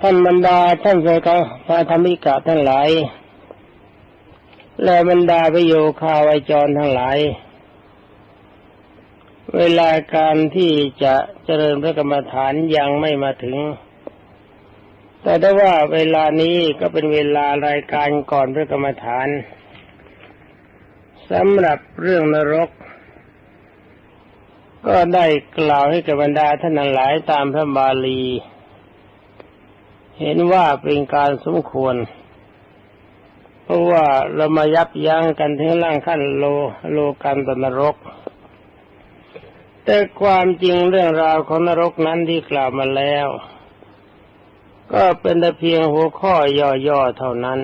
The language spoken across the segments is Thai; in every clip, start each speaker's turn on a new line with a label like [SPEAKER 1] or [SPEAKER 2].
[SPEAKER 1] ท่านบรรดาท่านเจ้าพระธรรมิกะทั้งหลาย และบรรดาประโยคาวจรทั้งหลาย เวลาการที่จะเจริญพระกรรมฐานยังไม่มาถึง แต่ถ้ว่าเวลานี้ก็เป็นเวลารายการก่อนพระกรรมฐานสำหรับเรื่องนรก ก็ได้กล่าวให้กับบรรดาท่านหลายตามพระบาลี เห็นว่าเป็นการสมควร เพราะว่าเรามายับยั้งกันถึงร่างขั้นโลโลกันตนรก แต่ความจริงเรื่องราวของนรกนั้นที่กล่าวมาแล้ว ก็เป็นแต่เพียงหัวข้อย่อๆเท่านั้น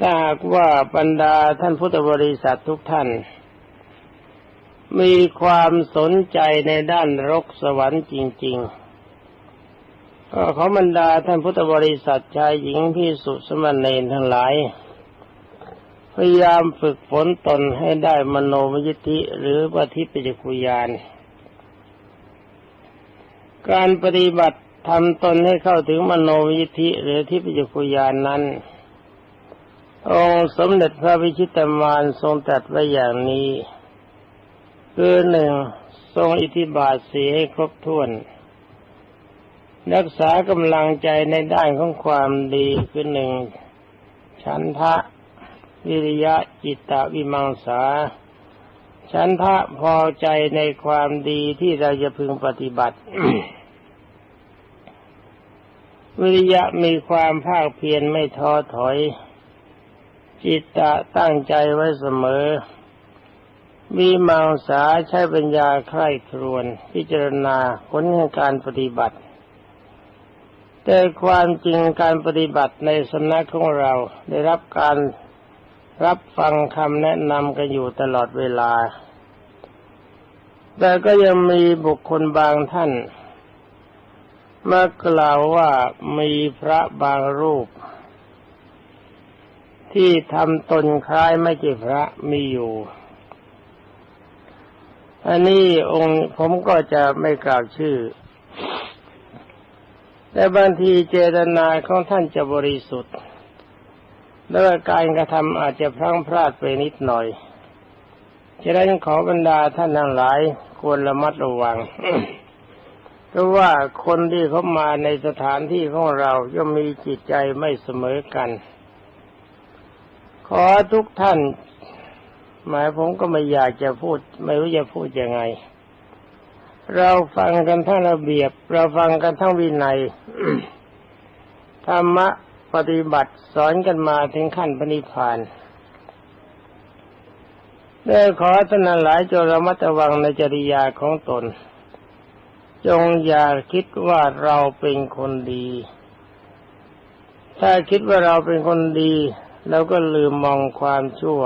[SPEAKER 1] ถ้าหากว่าบรรดาท่านพุทธบริษัททุกท่าน มีความสนใจในด้านรกสวรรค์จริง ๆ ขอบรรดาท่านพุทธบริษัทชายหญิงพิสุสมณเณรทั้งหลาย พยายามฝึกฝนตนให้ได้มโนมยิธิหรือปฏิปิจคุยาน การปฏิบัติทำตนให้เข้าถึงมโนมยิธิหรือที่ปิจคุยานนั้น องค์สมเด็จพระวิชิตมานทรงตรัสไว้อย่างนี้ คือหนึ่งทรงอิทธิบาทสีให้ครบถ้วน รักษากำลังใจในด้านของความดีคือหนึ่งฉันทะวิริยะจิตตวิมังสา ฉันทะพอใจในความดีที่เราจะพึงปฏิบัติ วิริยะมีความภาคเพียรไม่ท้อถอย จิตตะตั้งใจไว้เสมอ มีมังสาใช้ปัญญาใคร่ครวนพิจารณาผลของการปฏิบัติ แต่ความจริงการปฏิบัติในสำนักของเราได้รับการรับฟังคำแนะนำกันอยู่ตลอดเวลา แต่ก็ยังมีบุคคลบางท่านมากล่าวว่ามีพระบางรูป ที่ทำตนคล้ายไม่ใช่พระมีอยู่ อันนี้องค์ผมก็จะไม่กล่าวชื่อ แต่บางทีเจตนาของท่านจะบริสุทธิ์แล้วการกระทำอาจจะพลั้งพลาดไปนิดหน่อย ฉะนั้นขอบรรดาท่านทั้งหลายควรระมัดระวัง เพราะว่าคนที่เขามาในสถานที่ของเราย่อมมีจิตใจไม่เสมอกัน ขอทุกท่าน หมายผมก็ไม่อยากจะพูด ไม่รู้จะพูดยังไง เราฟังกันทั้งระเบียบ เราฟังกันทั้งวินัยธรรมะปฏิบัติสอนกันมาถึงขั้นปณิพานได้ขอท่านหลายจงระมัดระวังในจริยาของตน จงอย่าคิดว่าเราเป็นคนดี ถ้าคิดว่าเราเป็นคนดีแล้วก็ลืมมองความชั่ว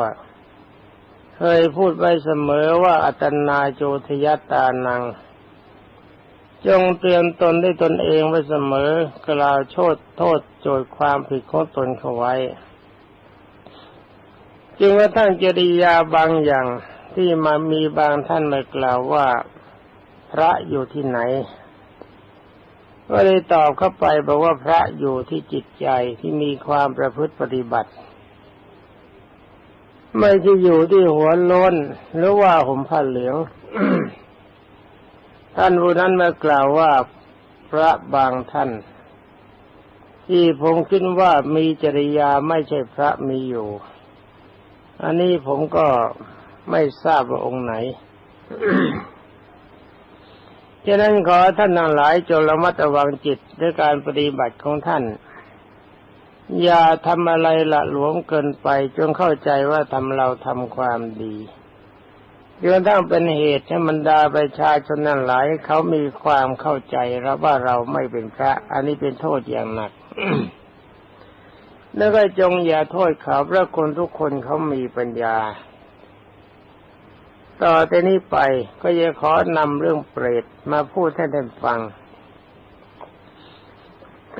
[SPEAKER 1] เคยพูดไว้เสมอว่าอัตนาโจทยตานัง จงเตือนตนได้ตนเองไว้เสมอกล่าวโทษโทษโจทย์ความผิดของตนเขาไว้ จึงว่าท่านจริยาบางอย่างที่มามีบางท่านมากล่าวว่าพระอยู่ที่ไหน ก็เลยตอบเข้าไปบอกว่าพระอยู่ที่จิตใจที่มีความประพฤติปฏิบัติ ไม่ใช่อยู่ที่หัวโล้นหรือว่าห่มผ้าเหลือง ท่านผู้นั้นมากล่าวว่าพระบางท่าน ที่ผมคิดว่ามีจริยาไม่ใช่พระมีอยู่ อันนี้ผมก็ไม่ทราบว่าองค์ไหนฉะนั้นขอท่านทั้งหลายจงระมัดระวังจิตด้วยการปฏิบัติของท่าน อย่าทำอะไรละหลวมเกินไปจนเข้าใจว่าทำเราทำความดี จนทั้งเป็นเหตุให้บรรดาประชาชนนั้นหลายเขามีความเข้าใจแล้วว่าเราไม่เป็นพระ อันนี้เป็นโทษอย่างหนัก แล้วก็จงอย่าโทษเขาเพราะคนทุกคนเขามีปัญญา ต่อแต่นี้ไปก็จะขอนำเรื่องเปรตมาพูดให้ท่านฟัง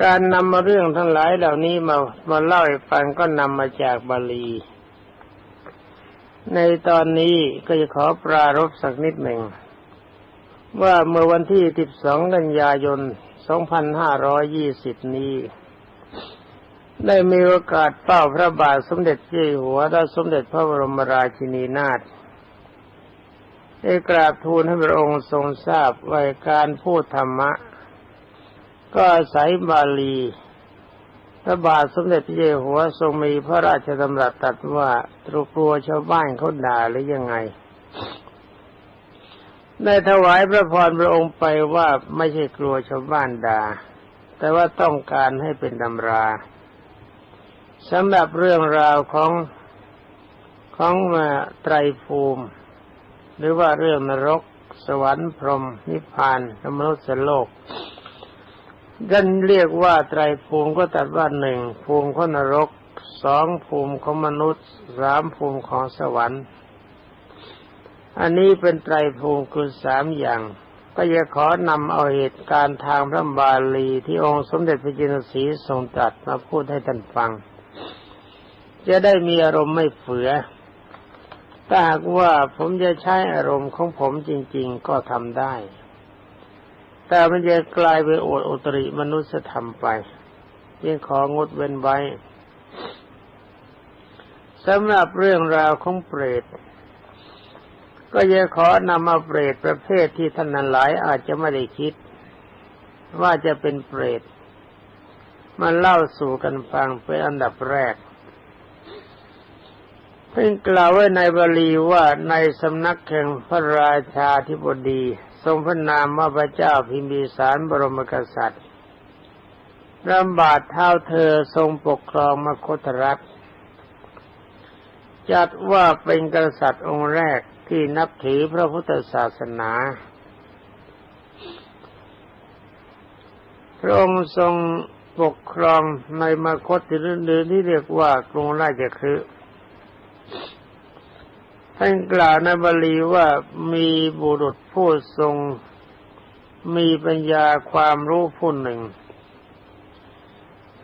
[SPEAKER 1] การนำมาเรื่องทั้งหลายเหล่านี้มามาเล่าให้ฟังก็นำมาจากบาลี ในตอนนี้ก็จะขอปรารบสักนิดหนึ่ง ว่าเมื่อวันที่ 12 กันยายน 2520 นี้ ได้มีโอกาสเป้าพระบาทสมเด็จเจ้าอยู่หัวและสมเด็จพระบรมราชินีนาถได้กราบทูลให้พระองค์ทรงทราบว่าการพูดธรรมะ ก็อาศัยบาลี พระบาทสมเด็จพระเจ้าอยู่หัวทรงมีพระราชดำรัสตรัสว่าตรุกลัวชาวบ้านเขาด่าหรือยังไง ได้ถวายพระพรพระองค์ไปว่าไม่ใช่กลัวชาวบ้านด่า แต่ว่าต้องการให้เป็นตำราสำหรับเรื่องราวของของมาไตรภูมิ หรือว่าเรื่องนรก สวรรค์พรหมนิพพานมนุษย์โลก กันเรียกว่าไตรภูมิก็ตัดว่าหนึ่งภูมิของนรกสองภูมิของมนุษย์สามภูมิของสวรรค์ อันนี้เป็นไตรภูมิคือสามอย่าง ก็จะขอนำเอาเหตุการณ์ทางพระบาลีที่องค์สมเด็จพระจินสีทรงตรัสมาพูดให้ท่านฟัง จะได้มีอารมณ์ไม่เฟือถ้าหากว่าผมจะใช้อารมณ์ของผมจริง ๆ ก็ทำได้ แต่มันจะกลายเป็นโอดอตริมนุษยธรรมไปยังของดเว้นไว้สำหรับเรื่องราวของเปรต ก็จะขอนำมาเปรตประเภทที่ท่านนั้นหลายอาจจะไม่ได้คิด ว่าจะเป็นเปรตมาเล่าสู่กันฟังเป็นอันดับแรก เพิ่งกล่าวไว้ในบาลีว่าในสำนักแห่งพระราชาธิบดี ทรงพระนามว่าพระเจ้าพิมพิสารบรมกษัตริย์รำบาดเท้าเธอทรงปกครองมคตรัฐจัดว่าเป็นกษัตริย์องค์แรกที่นับถือพระพุทธศาสนา พระองค์ทรงปกครองในมคตหรือที่เรียกว่ากรุงราชคฤห์ ท่านกล่าวในบาลีว่ามีบุรุษผู้ทรง มีปัญญาความรู้ผู้หนึ่ง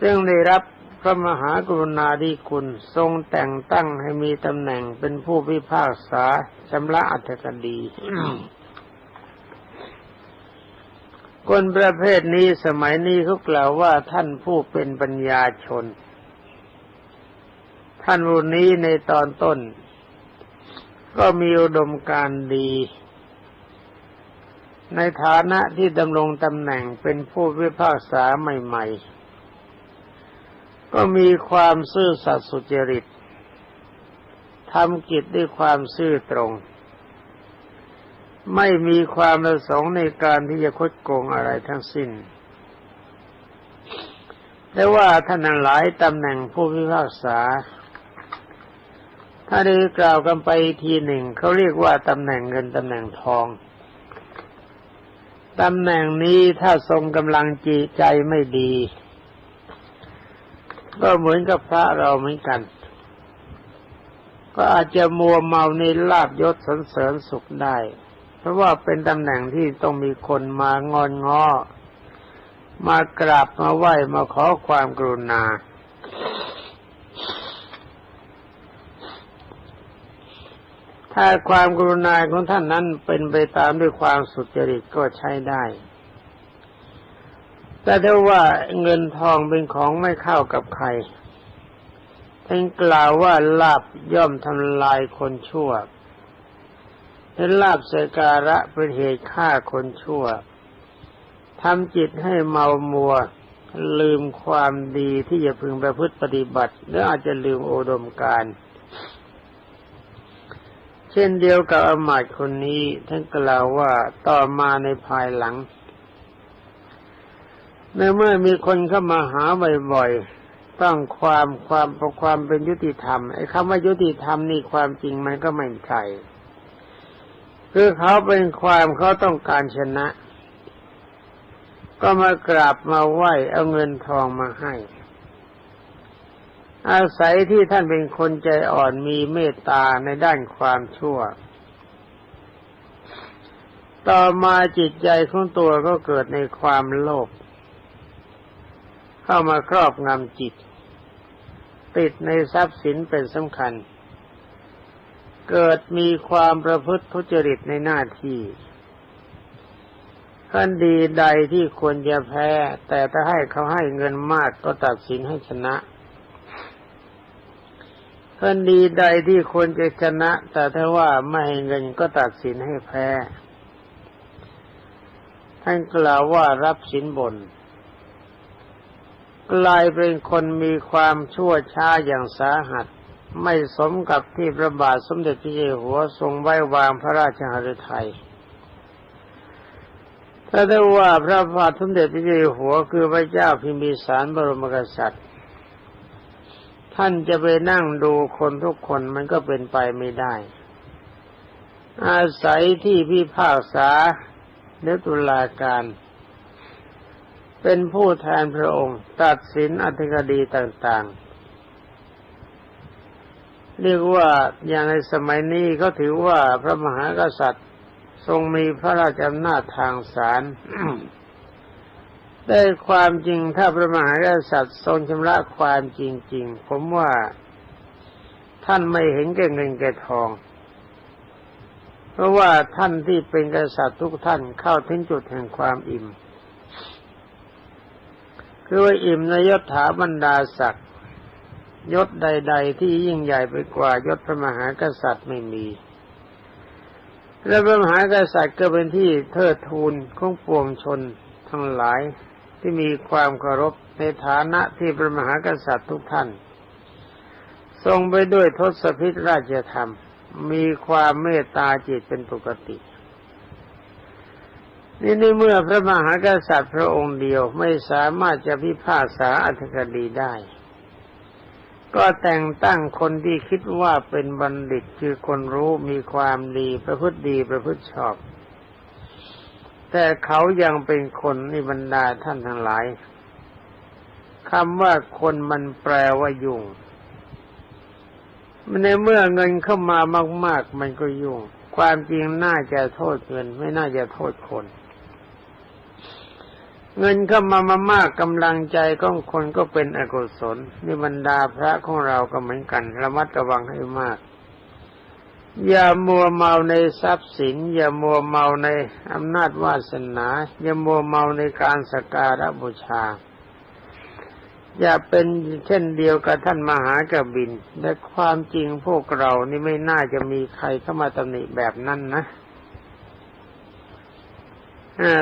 [SPEAKER 1] ซึ่งได้รับพระมหากรุณาธิคุณทรงแต่งตั้งให้มีตำแหน่งเป็นผู้พิพากษาชำระอัตคดีคนประเภทนี้สมัยนี้เขากล่าวว่าท่านผู้เป็นปัญญาชน ท่านผู้นี้ในตอนต้น ก็มีอุดมการดี ในฐานะที่ดำรงตำแหน่งเป็นผู้พิพากษาใหม่ ๆ ก็มีความซื่อสัตย์สุจริตทำกิจด้วยความซื่อตรง ไม่มีความประสงค์ในการที่จะคดโกงอะไรทั้งสิ้น แต่ว่าท่านหลายตำแหน่งผู้พิพากษา ถ้าได้กล่าวกันไปทีหนึ่งเขาเรียกว่าตำแหน่งเงินตำแหน่งทองตำแหน่งนี้ถ้าทรงกำลังจีใจไม่ดี ก็เหมือนกับพระเราเหมือนกัน ก็อาจจะมัวเมาในลาบยศสนเสริญสุขได้ เพราะว่าเป็นตำแหน่งที่ต้องมีคนมางอนง้อมากราบมาไหว้มาขอความกรุณา ถ้าความกรุณาของท่านนั้นเป็นไปตามด้วยความสุจริตก็ใช้ได้ แต่ถ้าว่าเงินทองเป็นของไม่เข้ากับใครท่านกล่าวว่าลาบย่อมทำลายคนชั่วเห็นลาบสการะเป็นเหตุฆ่าคนชั่วทำจิตให้เมามัว ลืมความดีที่จะพึงประพฤติปฏิบัติ หรืออาจจะลืมโอดมการ เช่นเดียวกับอมาตคนนี้ท่านกล่าวว่าต่อมาในภายหลังในเมื่อมีคนเข้ามาหาบ่อยๆต้องความความประความเป็นยุติธรรมไอ้คำว่ายุติธรรมนี่ความจริงมันก็ไม่ใช่คือเขาเป็นความเขาต้องการชนะ ก็มากราบมาไหว้เอาเงินทองมาให้ อาศัยที่ท่านเป็นคนใจอ่อนมีเมตตาในด้านความชั่ว ต่อมาจิตใจของตัวก็เกิดในความโลภเข้ามาครอบงำจิต ติดในทรัพย์สินเป็นสำคัญ เกิดมีความประพฤติทุจริตในหน้าที่คดีใดที่ควรจะแพ้ แต่ถ้าให้เขาให้เงินมากก็ตัดสินให้ชนะ คดีใดที่ควรจะชนะ แต่ถ้าว่าไม่ให้เงินก็ตัดสินให้แพ้ท่านกล่าวว่ารับสินบน กลายเป็นคนมีความชั่วช้าอย่างสาหัส ไม่สมกับที่พระบาทสมเด็จพระเจ้าอยู่หัวทรงไว้วางพระราชหฤทัยถ้าได้ว่าพระบาทสมเด็จพระเจ้าอยู่หัวคือพระเจ้าพิมพิสารบรมกษัตริย์ ท่านจะไปนั่งดูคนทุกคนมันก็เป็นไปไม่ได้ อาศัยที่พิพากษาเนตุลาการ เป็นผู้แทนพระองค์ ตัดสินอธิกดีต่างๆ เรียกว่าอย่างในสมัยนี้ก็ถือว่าพระมหากษัตริย์ทรงมีพระราชอำนาจทางศาล ได้ความจริงถ้าพระมหากษัตริย์ทรงชำระความจริง ๆ ผมว่าท่านไม่เห็นแก่เงินแก่ทอง เพราะว่าท่านที่เป็นกษัตริย์ทุกท่านเข้าถึงจุดแห่งความอิ่ม คือว่าอิ่มในยศถาบรรดาศักดิ์ยศใด ๆ ที่ยิ่งใหญ่ไปกว่ายศพระมหากษัตริย์ไม่มี และพระมหากษัตริย์ก็เป็นที่เทิดทูนของปวงชนทั้งหลาย ที่มีความเคารพในฐานะที่พระมหากษัตริย์ทุกท่าน ทรงไปด้วยทศพิธราชธรรม มีความเมตตาจิตเป็นปกตินี่ในเมื่อพระมหากษัตริย์พระองค์เดียวไม่สามารถจะพิพากษาอธิกดีได้ ก็แต่งตั้งคนที่คิดว่าเป็นบัณฑิตคือคนรู้มีความดีประพฤติดีประพฤติชอบ แต่เขายังเป็นคนนิบรรดาท่านทั้งหลายคำว่าคนมันแปลว่ายุ่งในเมื่อเงินเข้ามามาก ๆ มันก็ยุ่ง ความจริงน่าจะโทษเงิน ไม่น่าจะโทษคน เงินเข้ามามามากกำลังใจของคนก็เป็นอกุศลนี่บรรดาพระของเราก็เหมือนกัน ระมัดระวังให้มาก อย่ามัวเมาในทรัพย์สิน อย่ามัวเมาในอำนาจวาสนา อย่ามัวเมาในการสการะบูชา อย่าเป็นเช่นเดียวกับท่านมหากบินแต่ความจริงพวกเรานี่ไม่น่าจะมีใครเข้ามาตำหนิแบบนั้นนะ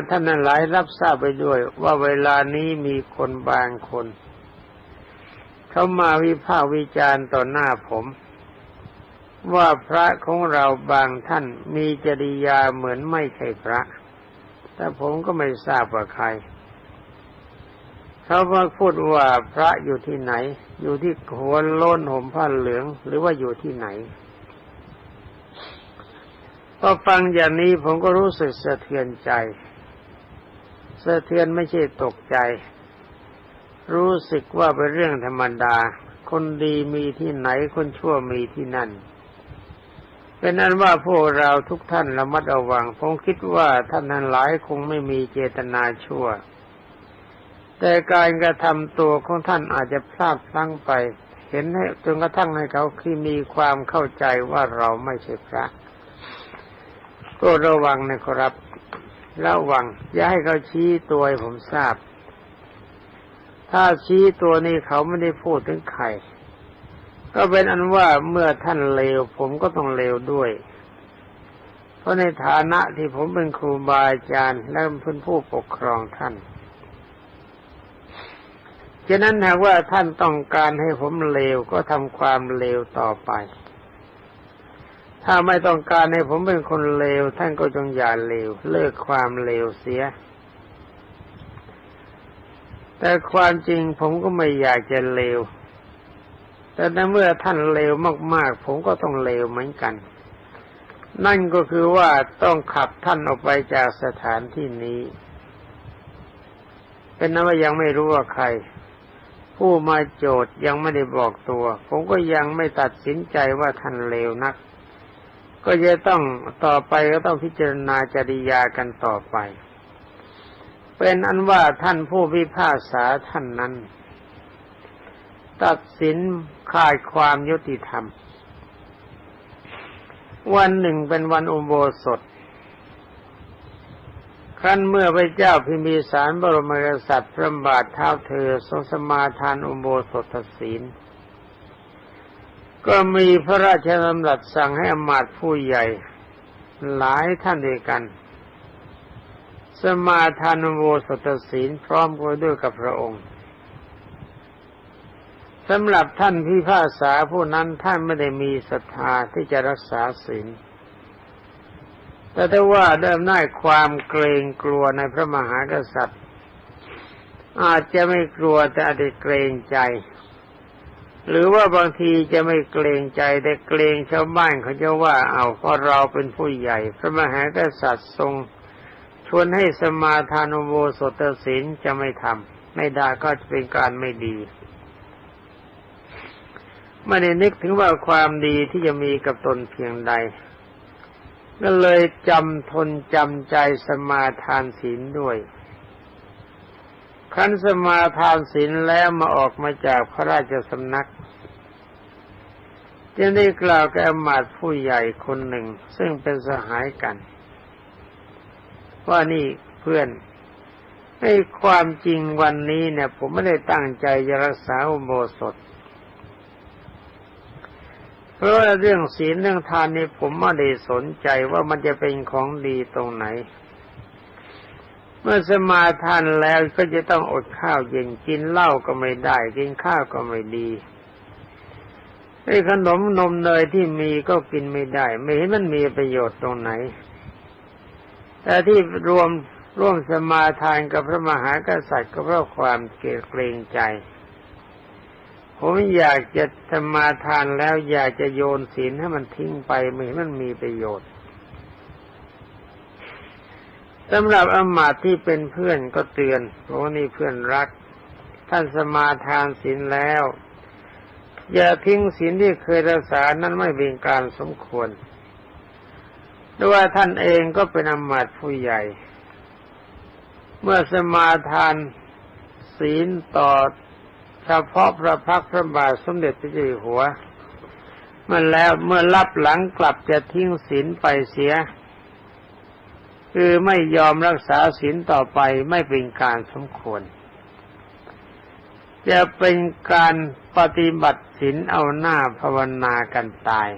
[SPEAKER 1] ท่านนั้นหลายรับทราบไปด้วย ว่าเวลานี้มีคนบางคน เขามาวิพากษ์วิจารณ์ต่อหน้าผม ว่าพระของเราบางท่านมีจริยาเหมือนไม่ใช่พระ แต่ผมก็ไม่ทราบว่าใครเขามาพูดว่าพระอยู่ที่ไหน อยู่ที่หัวโล้นห่มผ้าเหลือง หรือว่าอยู่ที่ไหนพอฟังอย่างนี้ผมก็รู้สึกสะเทือนใจ สะเทือนไม่ใช่ตกใจ รู้สึกว่าเป็นเรื่องธรรมดา คนดีมีที่ไหนคนชั่วมีที่นั่น เป็นนั้นว่าพวกเราทุกท่านระมัดระวังผมคิดว่าท่านนั้นหลายคงไม่มีเจตนาชั่ว แต่การกระทำตัวของท่านอาจจะพลาดพลั้งไป เห็นให้จนกระทั่งให้เขาที่มีความเข้าใจว่าเราไม่ใช่พระก็ระวังนะครับ ระวัง อย่าให้เขาชี้ตัวให้ผมทราบ ถ้าชี้ตัวนี้เขาไม่ได้พูดถึงใคร ก็เป็นอันว่าเมื่อท่านเลว ผมก็ต้องเลวด้วย เพราะในฐานะที่ผมเป็นครูบาอาจารย์และเป็นผู้ปกครองท่านฉะนั้นหากว่าท่านต้องการให้ผมเลวก็ทำความเลวต่อไป ถ้าไม่ต้องการให้ผมเป็นคนเลว ท่านก็จงอย่าเลว เลิกความเลวเสีย แต่ความจริงผมก็ไม่อยากจะเลว แต่ในเมื่อท่านเลวมากๆ ผมก็ต้องเลวเหมือนกัน นั่นก็คือว่าต้องขับท่านออกไปจากสถานที่นี้ เป็นนั้นว่ายังไม่รู้ว่าใคร ผู้มาโจทย์ยังไม่ได้บอกตัว ผมก็ยังไม่ตัดสินใจว่าท่านเลวนัก ก็จะต้องต่อไปก็ต้องพิจารณาจริยากันต่อไป เป็นอันว่าท่านผู้พิพากษาท่านนั้น ตัดสินขาดความยุติธรรม วันหนึ่งเป็นวันอุโบสถครั้นเมื่อพระเจ้าพิมพิสารบรมกษัตริย์พระบาทเท้าเธอทรงสมาทานอุโบสถศีล ก็มีพระราชดำรัสสั่งให้อมาตผู้ใหญ่ หลายท่านด้วยกัน สมาทานอุโบสถศีลพร้อมกันด้วยกับพระองค์ สำหรับท่านพิพากษาผู้นั้นท่านไม่ได้มีศรัทธาที่จะรักษาศีล แต่ถ้าว่าเดิมหน้าความเกรงกลัวในพระมหากษัตริย์ อาจจะไม่กลัวแต่อาจจะเกรงใจ หรือว่าบางทีจะไม่เกรงใจแต่เกรงชาวบ้านเขาจะว่าเอาเพราะเราเป็นผู้ใหญ่ พระมหากษัตริย์ทรงชวนให้สมาทานอุโบสถศีลจะไม่ทำไม่ได้ก็จะเป็นการไม่ดี ไม่ได้นึกถึงว่าความดีที่จะมีกับตนเพียงใด ก็เลยจำทนจำใจสมาทานศีลด้วยขันสมาทานศีลแล้วมาออกมาจากพระราชสำนักจึงได้กล่าวแก่อมาตผู้ใหญ่คนหนึ่ง ซึ่งเป็นสหายกัน ว่านี่เพื่อนให้ความจริงวันนี้เนี่ย ผมไม่ได้ตั้งใจจะรักษาอุโบสถ เพราะเรื่องศีลเรื่องทานนี่ผมไม่ได้สนใจว่ามันจะเป็นของดีตรงไหน เมื่อสมาทานแล้วก็จะต้องอดข้าวเย็นกินเหล้าก็ไม่ได้ กินข้าวก็ไม่ดีไอ้ขนมนมเนยที่มีก็กินไม่ได้ ไม่เห็นมันมีประโยชน์ตรงไหน แต่ที่รวมร่วมสมาทานกับพระมหากษัตริย์ก็เพราะความเกรงใจ ผมอยากจะสมาทานแล้วอยากจะโยนศีลให้มันทิ้งไปไม่มันมีประโยชน์สำหรับอมาตที่เป็นเพื่อนก็เตือนเพราะนี่เพื่อนรัก ท่านสมาทานศีลแล้ว อย่าทิ้งศีลที่เคยรักษานั้นไม่เป็นการสมควรด้วยว่าท่านเองก็เป็นอมาตผู้ใหญ่ เมื่อสมาทานศีลต่อ เฉพาะพระพักพระบาทสมเด็จพระเจ้าอยู่หัวมันแล้วเมื่อรับหลังกลับจะทิ้งศีลไปเสีย คือไม่ยอมรักษาศีลต่อไปไม่เป็นการสมควร จะเป็นการปฏิบัติศีลเอาหน้าภาวนากันตาย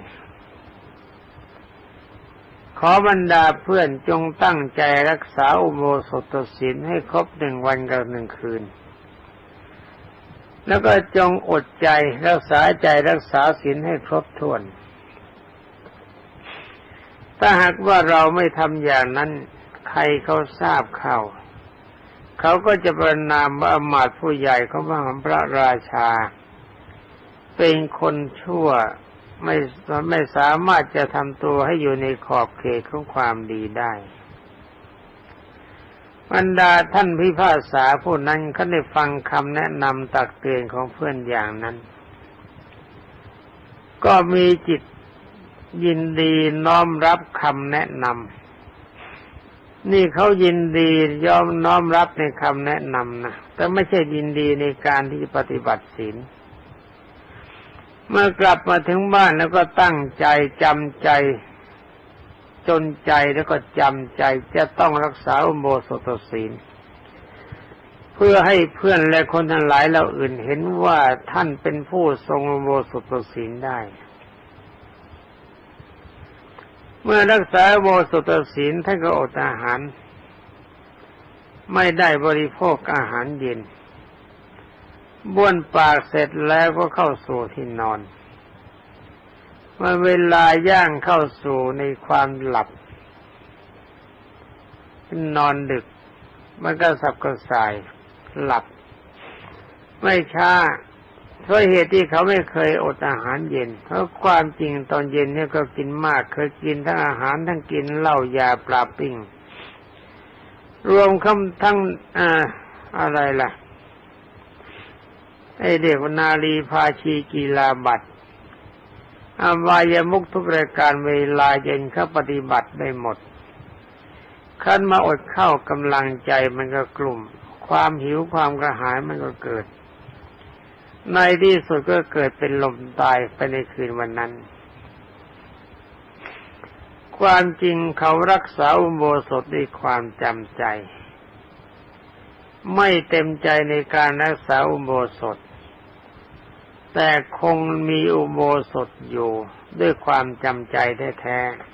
[SPEAKER 1] ขอบรรดาเพื่อนจงตั้งใจรักษาอุโบสถศีลให้ครบหนึ่งวันกับหนึ่งคืน แล้วก็จงอดใจรักษาใจรักษาศีลให้ครบถ้วน ถ้าหากว่าเราไม่ทำอย่างนั้น ใครเขาทราบเข้าเขาก็จะประนามว่าอมาตผู้ใหญ่เขาว่าพระราชา เป็นคนชั่วไม่ไม่สามารถจะทำตัวให้อยู่ในขอบเขตของความดีได้ บรรดาท่านพิพากษาผู้นั้นเขาได้ฟังคำแนะนำตักเตือนของเพื่อนอย่างนั้น ก็มีจิตยินดีน้อมรับคำแนะนำนี่เขายินดียอมน้อมรับในคำแนะนำนะแต่ไม่ใช่ยินดีในการที่ปฏิบัติศีลเมื่อกลับมาถึงบ้านแล้วก็ตั้งใจจำใจ จนใจแล้วก็จำใจจะต้องรักษาอุโบสถศีล เพื่อให้เพื่อนและคนทั้งหลายเราอื่นเห็นว่าท่านเป็นผู้ทรงอุโบสถศีลได้ เมื่อรักษาอุโบสถศีลท่านก็อดอาหาร ไม่ได้บริโภคอาหารเย็นบ้วนปากเสร็จแล้วก็เข้าสู่ที่นอน มื่อเวลาย่างเข้าสู่ในความหลับ นอนดึก มันก็สับกระสายหลับ ไม่ช้าเพราะเหตุที่เขาไม่เคยอดอาหารเย็น เพราะความจริงตอนเย็นเนี่ยก็กินมาก เคยกินทั้งอาหารทั้งกินเหล้ายาปลาปิ้งรวมคำทั้งอ่าอะไรล่ะไอเด็กนาลีพาชีกีฬาบัตร อวายมุกทุกรายการเวลาเย็นเขาปฏิบัติได้หมดขั้นมาอดเข้ากำลังใจมันก็กลุ่ม ความหิวความกระหายมันก็เกิด ในที่สุดก็เกิดเป็นลมตายไปในคืนวันนั้นคความจริงเขารักษาอุโบสถด้วยความจำใจ ไม่เต็มใจในการรักษาอุโบสถ แต่คงมีอุโบสถอยู่ด้วยความจำใจแท้ๆ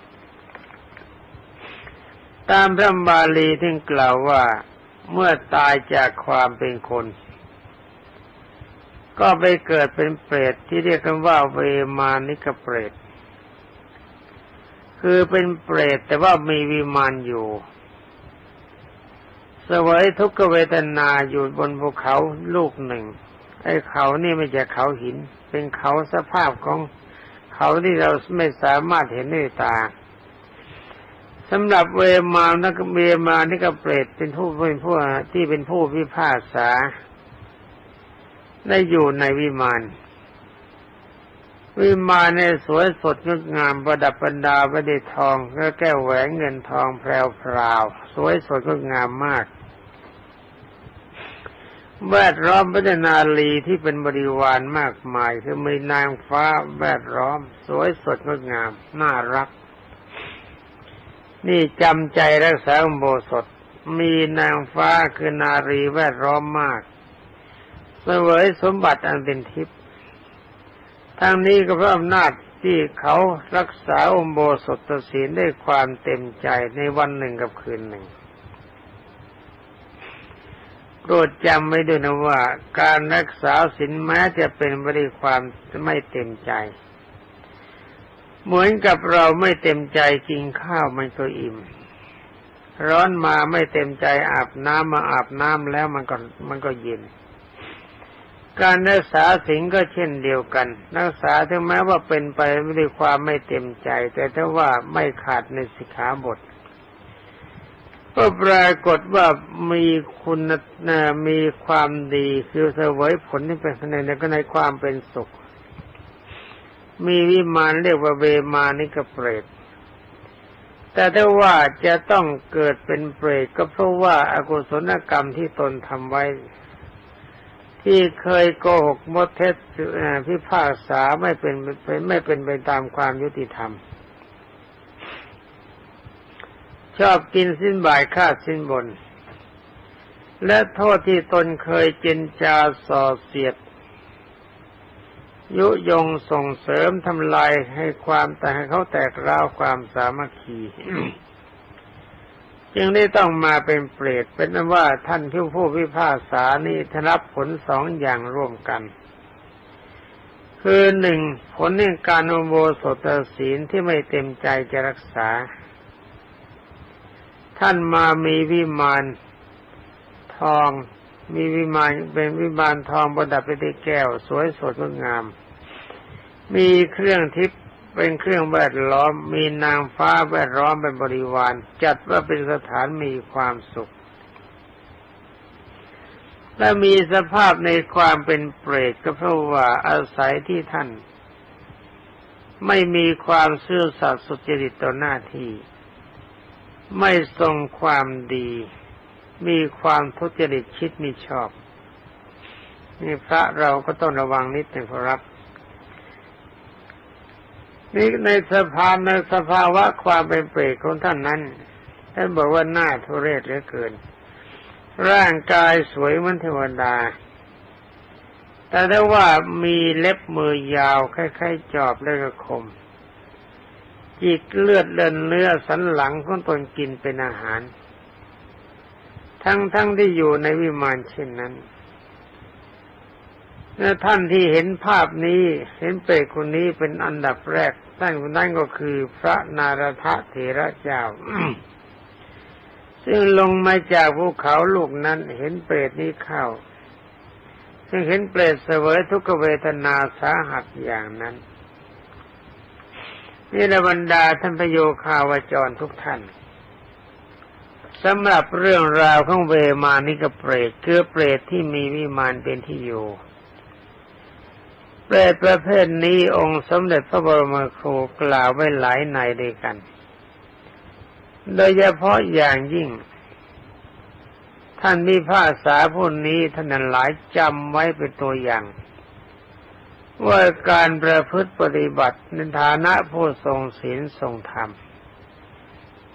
[SPEAKER 1] ตามพระบาลีที่กล่าวว่าเมื่อตายจากความเป็นคน ก็ไปเกิดเป็นเปรตที่เรียกกันว่าเวมานิกเปรต คือเป็นเปรตแต่ว่ามีวิมานอยู่สวยทุกขเวทนาอยู่บนภูเขาลูกหนึ่ง ไอ้เขานี่ไม่ใช่เขาหิน เป็นเขาสภาพของเขาที่เราไม่สามารถเห็นด้วยตาสำหรับเวมานักเวมานี่ก็เปรตเป็นผู้เป็นผู้ที่เป็นผู้พิพากษา ได้อยู่ในวิมานวิมานในสวยสดงดงามประดับประดาประดิทองและแก้วแหวนเงินทองแพรวพราวสวยสดงดงามมาก แวดล้อมพระนาลีที่เป็นบริวารมากมาย คือมีนางฟ้าแวดล้อม สวยสดงดงาม น่ารัก นี่จำใจรักษาอุโบสถ มีนางฟ้าคือนารีแวดล้อมมากเสวยสมบัติอันเป็นทิพย์ทั้งนี้ก็เพราะอำนาจที่เขารักษาอมโบสถศีลได้ความเต็มใจในวันหนึ่งกับคืนหนึ่ง โปรดจำไว้ด้วยนะว่า การรักษาศีลแม้จะเป็นไปด้วยความไม่เต็มใจ เหมือนกับเราไม่เต็มใจกินข้าวมันก็อิ่ม ร้อนมาไม่เต็มใจอาบน้ำมาอาบน้ำแล้วมันก็มันก็เย็นการรักษาสิ่งก็เช่นเดียวกัน รักษาถึงแม้ว่าเป็นไปด้วยความไม่เต็มใจ แต่ถ้าว่าไม่ขาดในสิกขาบท ก็ปรากฏว่ามีคุณมีความดีคือเสวยผลที่เป็นในในก็ในความเป็นสุข มีวิมานเรียกว่าเวมานิกเปรตแต่ถ้าว่าจะต้องเกิดเป็นเปรตก็เพราะว่าอากุศลกรรมที่ตนทำไว้ ที่เคยโกหกมดเท็จพิพากษาไม่เป็นไม่เป็นไปตามความยุติธรรม ชอบกินสิ้นบ่ายฆ่าสิ้นบน และโทษที่ตนเคยเจนจาส่อเสียด ยุยงส่งเสริมทำลายให้ความแต่ให้เขาแตกร้าวความสามัคคีจึงได้ต้องมาเป็นเปรตเป็นนั้นว่าท่านผู้ผู้พิพากษานี้ทรับผลสองอย่างร่วมกัน คือหนึ่งผลในการอุโบสถศีลที่ไม่เต็มใจจะรักษา ท่านมามีวิมานทอง มีวิมานเป็นวิมานทองประดับไปด้วยแก้ว สวยสดงดงาม มีเครื่องทิพย์เป็นเครื่องแวดล้อม มีนางฟ้าแวดล้อมเป็นบริวาร จัดว่าเป็นสถานมีความสุข และมีสภาพในความเป็นเปรตก็เพราะว่าอาศัยที่ท่าน ไม่มีความเสื่อสัตย์สุจริตต่อหน้าที่ ไม่ทรงความดี มีความทุจริตคิดมิชอบ นี่พระเราก็ต้องระวังนิดหนึ่งครับนี่ในสภาในสภาวะความเป็นเปรตของท่านนั้นท่านบอกว่าหน้าทุเรศเหลือเกิน ร่างกายสวยเหมือนเทวดา แต่ถ้าว่ามีเล็บมือยาวคล้ายๆจอบและกระคม จิกเลือดเดินเนื้อสันหลังของตนกินเป็นอาหาร ทั้งๆทที่อยู่ในวิมานเช่นนั้นท่านที่เห็นภาพนี้เห็นเปรตคนนี้เป็นอันดับแรกท่านคนนั้นก็คือพระนารทะเถระเจ้า ซึ่งลงมาจากภูเขาลูกนั้นเห็นเปรตนี้เข้า ซึ่งเห็นเปรตเสวยทุกเวทนาสาหัสอย่างนั้น นี่ระบรรดาท่านพโยคาวจรทุกท่านสำหรับเรื่องราวของเวมานิกเปรตคือเปรตที่มีวิมานเป็นที่อยู่เปรตประเภทนี้องค์สมเด็จพระบรมครูกล่าวไว้หลายในด้วยกัน โดยเฉพาะอย่างยิ่ง ท่านมีภาษาพวกนี้ท่านหลายจำไว้เป็นตัวอย่าง ว่าการประพฤติปฏิบัติในฐานะผู้ทรงศีลทรงธรรม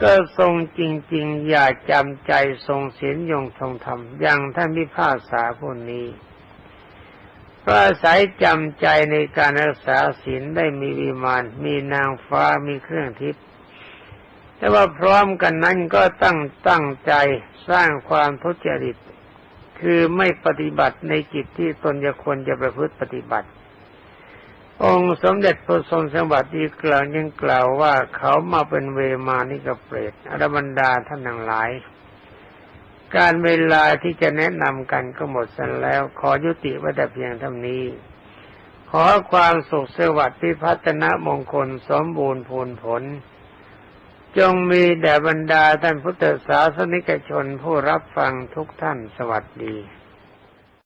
[SPEAKER 1] ก็ทรงจริง ๆ อย่าจำใจทรงเสียนยงทรงธรรมอย่างท่านพิพากษาผู้นี้เพระอาศัยจำใจในการรักษาศีลได้มีวิมาน มีนางฟ้ามีเครื่องทิพย์แต่ว่าพร้อมกันนั้นก็ตั้งตั้งใจสร้างความทุจริต คือไม่ปฏิบัติในกิจที่ตนจะควรจะประพฤติปฏิบัติ องค์สมเด็จพระทรงสมบัติอีกล่าวยังกล่าวว่าเขามาเป็นเวมานิกเปรตอรบรรดาท่านทั้งหลาย การเวลาที่จะแนะนำกันก็หมดสิ้นแล้ว ขอยุติไว้แต่เพียงเท่านี้ ขอความสุขสวัสดิ์พิพัฒนมงคลสมบูรณ์ผลผล จงมีแด่บรรดาท่านพุทธศาสนิกชนผู้รับฟังทุกท่านสวัสดี